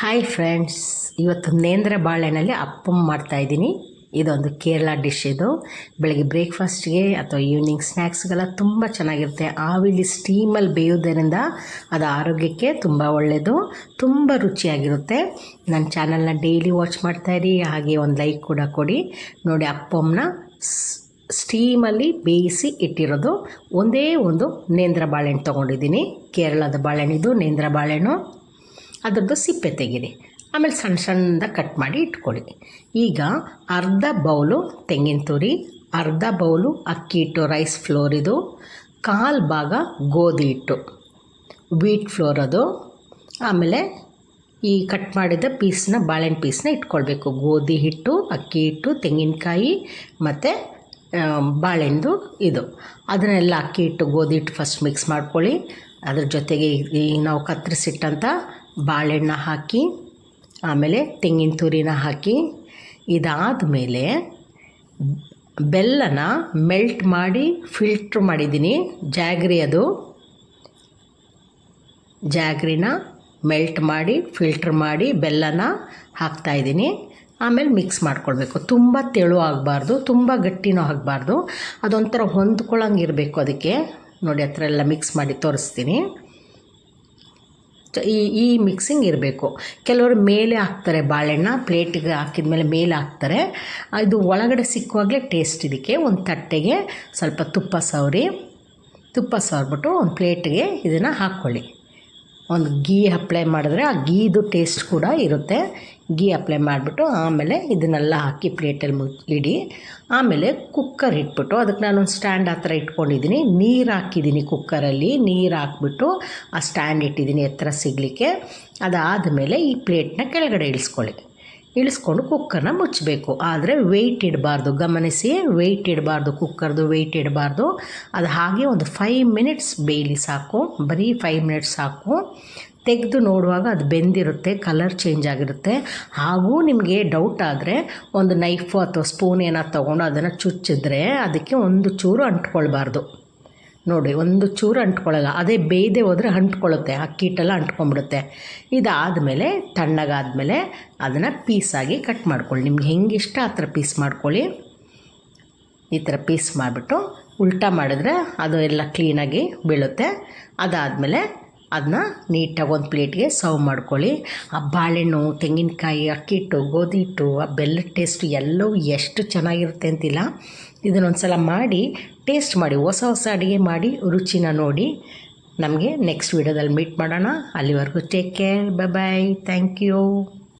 Hi friends ಇವತ್ತು ನೇಂದ್ರ ಬಾಳೆಹಣ್ಣಲ್ಲಿ ಅಪ್ಪಮ್ ಮಾಡ್ತಾಯಿದ್ದೀನಿ ಇದೊಂದು ಕೇರಳ ಡಿಶ್ ಇದು. ಬೆಳಗ್ಗೆ ಬ್ರೇಕ್ಫಾಸ್ಟ್ಗೆ ಅಥವಾ ಈವ್ನಿಂಗ್ ಸ್ನ್ಯಾಕ್ಸ್ಗೆಲ್ಲ ತುಂಬ ಚೆನ್ನಾಗಿರುತ್ತೆ. ಆವಿಲಿ ಸ್ಟೀಮಲ್ಲಿ ಬೇಯೋದರಿಂದ ಅದು ಆರೋಗ್ಯಕ್ಕೆ ತುಂಬ ಒಳ್ಳೆಯದು ತುಂಬ ರುಚಿಯಾಗಿರುತ್ತೆ. ನನ್ನ ಚಾನಲ್ನ ಡೈಲಿ ವಾಚ್ ಮಾಡ್ತಾಯಿರಿ ಹಾಗೆ ಒಂದು ಲೈಕ್ ಕೂಡ ಕೊಡಿ. ನೋಡಿ ಅಪ್ಪಮ್ನ ಸ್ಟೀಮಲ್ಲಿ ಬೇಯಿಸಿ ಇಟ್ಟಿರೋದು. ಒಂದೇ ಒಂದು ನೇಂದ್ರ ಬಾಳೆಹಣ್ಣು ತೊಗೊಂಡಿದ್ದೀನಿ. ಕೇರಳದ ಬಾಳೆಹಣ್ಣಿದು ನೇಂದ್ರ ಬಾಳೆಹಣ್ಣು. ಅದರದ್ದು ಸಿಪ್ಪೆ ತೆಗೀರಿ. ಆಮೇಲೆ ಸಣ್ಣ ಸಣ್ಣದಾಗಿ ಕಟ್ ಮಾಡಿ ಇಟ್ಕೊಳ್ಳಿ. ಈಗ ಅರ್ಧ ಬೌಲು ತೆಂಗಿನ ತುರಿ, ಅರ್ಧ ಬೌಲು ಅಕ್ಕಿ ಹಿಟ್ಟು ರೈಸ್ ಫ್ಲೋರ್ ಇದು, ಕಾಲು ಭಾಗ ಗೋಧಿ ಹಿಟ್ಟು, ವೀಟ್ ಫ್ಲೋರ್ ಅದು. ಆಮೇಲೆ ಈ ಕಟ್ ಮಾಡಿದ ಪೀಸ್ನ, ಬಾಳೆಹಣ್ಣು ಪೀಸ್ನ ಇಟ್ಕೊಳ್ಬೇಕು. ಗೋಧಿ ಹಿಟ್ಟು, ಅಕ್ಕಿ ಹಿಟ್ಟು, ತೆಂಗಿನಕಾಯಿ ಮತ್ತು ಬಾಳೆಹಣ್ಣು ಇದು. ಅದನ್ನೆಲ್ಲ ಅಕ್ಕಿ ಹಿಟ್ಟು, ಗೋಧಿ ಹಿಟ್ಟು ಫಸ್ಟ್ ಮಿಕ್ಸ್ ಮಾಡ್ಕೊಳ್ಳಿ. ಅದ್ರ ಜೊತೆಗೆ ಈ ನಾವು ಕತ್ತರಿಸಿಟ್ಟಂಥ ಬಾಳೆಹಣ್ಣ ಹಾಕಿ, ಆಮೇಲೆ ತೆಂಗಿನ ತುರಿನ ಹಾಕಿ, ಇದಾದ ಮೇಲೆ ಬೆಲ್ಲನ ಮೆಲ್ಟ್ ಮಾಡಿ ಫಿಲ್ಟ್ರ್ ಮಾಡಿದ್ದೀನಿ. ಜಾಗ್ರಿ ಅದು. ಜಾಗ್ರಿನ ಮೆಲ್ಟ್ ಮಾಡಿ ಫಿಲ್ಟ್ರ್ ಮಾಡಿ ಬೆಲ್ಲನ ಹಾಕ್ತಾಯಿದ್ದೀನಿ ಆಮೇಲೆ ಮಿಕ್ಸ್ ಮಾಡ್ಕೊಳ್ಬೇಕು. ತುಂಬ ತೆಳು ಆಗಬಾರ್ದು, ತುಂಬ ಗಟ್ಟಿನೂ ಆಗಬಾರ್ದು. ಅದೊಂಥರ ಹೊಂದ್ಕೊಳ್ಳಂಗೆ ಇರಬೇಕು ಅದಕ್ಕೆ. ನೋಡಿ ಹತ್ರ ಎಲ್ಲ ಮಿಕ್ಸ್ ಮಾಡಿ ತೋರಿಸ್ತೀನಿ. ಈ ಈ ಮಿಕ್ಸಿಂಗ್ ಇರಬೇಕು. ಕೆಲವರು ಮೇಲೆ ಹಾಕ್ತಾರೆ ಬಾಳೆಹಣ್ಣ, ಪ್ಲೇಟಿಗೆ ಹಾಕಿದ ಮೇಲೆ ಮೇಲೆ ಹಾಕ್ತಾರೆ ಇದು ಒಳಗಡೆ ಸಿಕ್ಕುವಾಗಲೇ ಟೇಸ್ಟ್ ಇದಕ್ಕೆ. ಒಂದು ತಟ್ಟೆಗೆ ಸ್ವಲ್ಪ ತುಪ್ಪ ಸವರಿ, ತುಪ್ಪ ಸವರ್ಬಿಟ್ಟು ಒಂದು ಪ್ಲೇಟಿಗೆ ಇದನ್ನು ಹಾಕ್ಕೊಳ್ಳಿ ಒಂದು ಗೀ ಅಪ್ಲೈ ಮಾಡಿದ್ರೆ ಆ ಗೀದು ಟೇಸ್ಟ್ ಕೂಡ ಇರುತ್ತೆ. ಗೀ ಅಪ್ಲೈ ಮಾಡಿಬಿಟ್ಟು ಆಮೇಲೆ ಇದನ್ನೆಲ್ಲ ಹಾಕಿ ಪ್ಲೇಟಲ್ಲಿ ಮು ಇಡಿ ಆಮೇಲೆ ಕುಕ್ಕರ್ ಇಟ್ಬಿಟ್ಟು ಅದಕ್ಕೆ ನಾನೊಂದು ಸ್ಟ್ಯಾಂಡ್ ಆ ಥರ ಇಟ್ಕೊಂಡಿದ್ದೀನಿ. ನೀರು ಹಾಕಿದ್ದೀನಿ ಕುಕ್ಕರಲ್ಲಿ ನೀರು ಹಾಕ್ಬಿಟ್ಟು ಆ ಸ್ಟ್ಯಾಂಡ್ ಇಟ್ಟಿದ್ದೀನಿ ಎತ್ತರ ಸಿಗಲಿಕ್ಕೆ. ಅದಾದಮೇಲೆ ಈ ಪ್ಲೇಟ್ನ ಕೆಳಗಡೆ ಇಳಿಸ್ಕೊಳ್ಳಿ. ಇಳಿಸ್ಕೊಂಡು ಕುಕ್ಕರ್ನ ಮುಚ್ಚಬೇಕು. ಆದರೆ ವೆಯ್ಟ್ ಇಡಬಾರ್ದು. ಗಮನಿಸಿ ವೆಯ್ಟ್ ಇಡಬಾರ್ದು, ಕುಕ್ಕರ್ದು ವೆಯ್ಟ್ ಇಡಬಾರ್ದು. ಅದು ಹಾಗೆ ಒಂದು ಫೈವ್ ಮಿನಿಟ್ಸ್ ಬೇಯಲಿ ಸಾಕು. ಬರೀ ಫೈವ್ ಮಿನಿಟ್ಸ್ ಸಾಕು. ತೆಗೆದು ನೋಡುವಾಗ ಅದು ಬೆಂದಿರುತ್ತೆ ಕಲರ್ ಚೇಂಜ್ ಆಗಿರುತ್ತೆ. ಹಾಗೂ ನಿಮಗೆ ಡೌಟ್ ಆದರೆ ಒಂದು ನೈಫು ಅಥವಾ ಸ್ಪೂನ್ ಏನಾದ್ರು ತೊಗೊಂಡು ಅದನ್ನು ಚುಚ್ಚಿದ್ರೆ ಅದಕ್ಕೆ ಒಂದು ಚೂರು ಅಂಟ್ಕೊಳ್ಬಾರ್ದು. ನೋಡಿ, ಒಂದು ಚೂರು ಅಂಟ್ಕೊಳ್ಳಲ್ಲ, ಅದೇ ಬೇಯ್ದೆ ಹೋದರೆ ಅಂಟ್ಕೊಳ್ಳುತ್ತೆ ಅಕ್ಕಿ ಹಿಟ್ಟೆಲ್ಲ ಅಂಟ್ಕೊಂಡ್ಬಿಡುತ್ತೆ. ಇದಾದಮೇಲೆ, ತಣ್ಣಗಾದಮೇಲೆ ಅದನ್ನು ಪೀಸಾಗಿ ಕಟ್ ಮಾಡ್ಕೊಳ್ಳಿ. ನಿಮ್ಗೆ ಹೆಂಗೆ ಇಷ್ಟ, ಆ ಥರ ಪೀಸ್ ಮಾಡ್ಕೊಳ್ಳಿ. ಈ ಥರ ಪೀಸ್ ಮಾಡಿಬಿಟ್ಟು ಉಲ್ಟಾ ಮಾಡಿದ್ರೆ ಅದು ಎಲ್ಲ ಕ್ಲೀನಾಗಿ ಬೀಳುತ್ತೆ. ಅದಾದಮೇಲೆ ಅದನ್ನ ನೀಟಾಗಿ ಒಂದು ಪ್ಲೇಟ್ಗೆ ಸರ್ವ್ ಮಾಡ್ಕೊಳ್ಳಿ. ಆ ಬಾಳೆಹಣ್ಣು, ತೆಂಗಿನಕಾಯಿ, ಅಕ್ಕಿ ಹಿಟ್ಟು ಗೋಧಿ ಹಿಟ್ಟು, ಆ ಬೆಲ್ಲದ ಟೇಸ್ಟು ಎಲ್ಲವೂ ಎಷ್ಟು ಚೆನ್ನಾಗಿರುತ್ತೆ ಅಂತಿಲ್ಲ. ಇದನ್ನೊಂದು ಸಲ ಮಾಡಿ ಟೇಸ್ಟ್ ಮಾಡಿ, ಹೊಸ ಹೊಸ ಅಡುಗೆ ಮಾಡಿ, ರುಚಿನ ನೋಡಿ ನಮಗೆ ನೆಕ್ಸ್ಟ್ ವೀಡಿಯೋದಲ್ಲಿ ಮೀಟ್ ಮಾಡೋಣ. ಅಲ್ಲಿವರೆಗೂ take care bye bye thank you